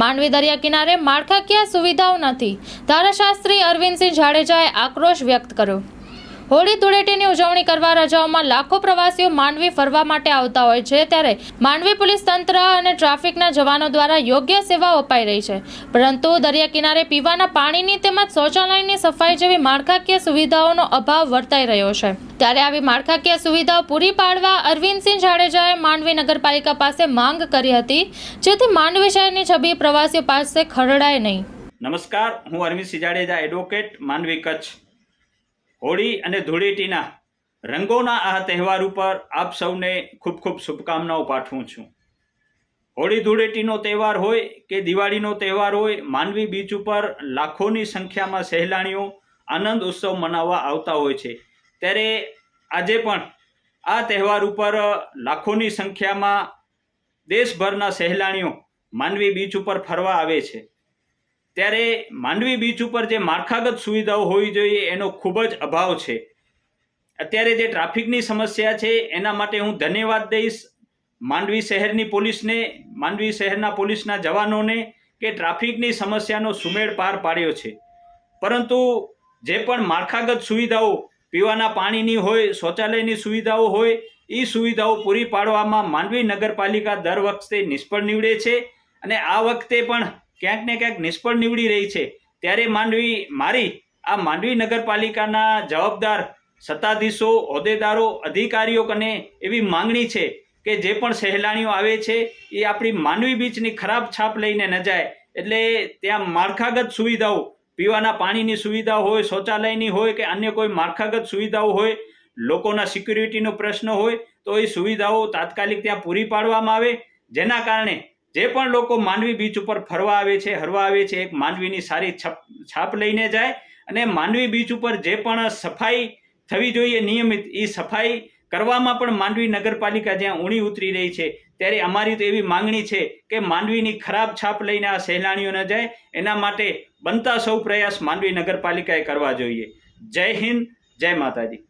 માંડવી દરિયા કિનારે માળખાકીય સુવિધાઓ નથી. ધારાશાસ્ત્રી અરવિંદસિંહ જાડેજાએ આક્રોશ વ્યક્ત કર્યો. હોળી ધૂળેટીની ઉજવણી કરવા રજાઓમાં લાખો પ્રવાસીઓ માંડવી ફરવા માટે આવતા હોય છે, ત્યારે માંડવી પોલીસ તંત્ર અને ટ્રાફિકના જવાનો દ્વારા યોગ્ય સેવાઓ અપાઈ રહી છે. પરંતુ દરિયા કિનારે પીવાના પાણીની તેમજ શૌચાલયની સફાઈ જેવી માળખાકીય સુવિધાઓનો અભાવ વર્તાઈ રહ્યો છે. ત્યારે આવી માળખાકીય સુવિધાઓ પૂરી પાડવા અરવિંદસિંહ જાડેજાએ માંડવી નગરપાલિકા પાસે માંગ કરી હતી, જેથી માંડવી શહેરની છબી પ્રવાસીઓ પાસે ખરડાય નહીં. નમસ્કાર, હું અરવિંદ જાડેજા એડવોકેટ માંડવી કચ્છ. હોળી અને ધૂળેટીના રંગોના આ તહેવાર ઉપર આપ સૌને ખૂબ ખૂબ શુભકામનાઓ પાઠવું છું. હોળી ધૂળેટીનો તહેવાર હોય કે દિવાળીનો તહેવાર હોય, માનવી બીચ ઉપર લાખોની સંખ્યામાં સહેલાણીઓ આનંદ ઉત્સવ મનાવવા આવતા હોય છે. ત્યારે આજે પણ આ તહેવાર ઉપર લાખોની સંખ્યામાં દેશભરના સહેલાણીઓ માનવી બીચ ઉપર ફરવા આવે છે. ત્યારે માંડવી બીચ ઉપર જે માળખાગત સુવિધાઓ હોવી જોઈએ એનો ખૂબ જ અભાવ છે. અત્યારે જે ટ્રાફિકની સમસ્યા છે, એના માટે હું ધન્યવાદ દઈશ માંડવી શહેરની પોલીસને, માંડવી શહેરના પોલીસના જવાનોને કે ટ્રાફિકની સમસ્યાનો સુમેળ પાર પાડ્યો છે. પરંતુ જે પણ માળખાગત સુવિધાઓ પીવાના પાણીની હોય, શૌચાલયની સુવિધાઓ હોય એ સુવિધાઓ પૂરી પાડવામાં માંડવી નગરપાલિકા દર વખતે નિષ્ફળ નીવડે છે અને આ વખતે પણ ક્યાંક ને ક્યાંક નિષ્ફળ નીવડી રહી છે. ત્યારે માંડવી, મારી આ માંડવી નગરપાલિકાના જવાબદાર, સત્તાધીશો, હોદ્દેદારો, અધિકારીઓ કને એવી માંગણી છે કે જે પણ સહેલાણીઓ આવે છે, એ આપણી માંડવી બીચની ખરાબ છાપ લઈને ન જાય. એટલે ત્યાં માળખાગત સુવિધાઓ, પીવાના પાણીની સુવિધા હોય, શૌચાલયની હોય કે અન્ય કોઈ માળખાગત સુવિધાઓ હોય, લોકોના સિક્યુરિટીનો પ્રશ્ન હોય, તો એ સુવિધાઓ તાત્કાલિક ત્યાં પૂરી પાડવામાં આવે. જેના કારણે જે પણ લોકો માંડવી બીચ ઉપર ફરવા આવે છે, હરવા આવે છે, એક માંડવીની સારી છપ લઈને જાય અને માંડવી બીચ ઉપર જે પણ સફાઈ થવી જોઈએ નિયમિત, એ સફાઈ કરવામાં પણ માંડવી નગરપાલિકા જ્યાં ઊણી ઉતરી રહી છે, ત્યારે અમારી તો એવી માંગણી છે કે માંડવીની ખરાબ છાપ લઈને આ સહેલાણીઓ ન જાય. એના માટે બનતા સૌ પ્રયાસ માંડવી નગરપાલિકાએ કરવા જોઈએ. જય હિન્દ, જય માતાજી.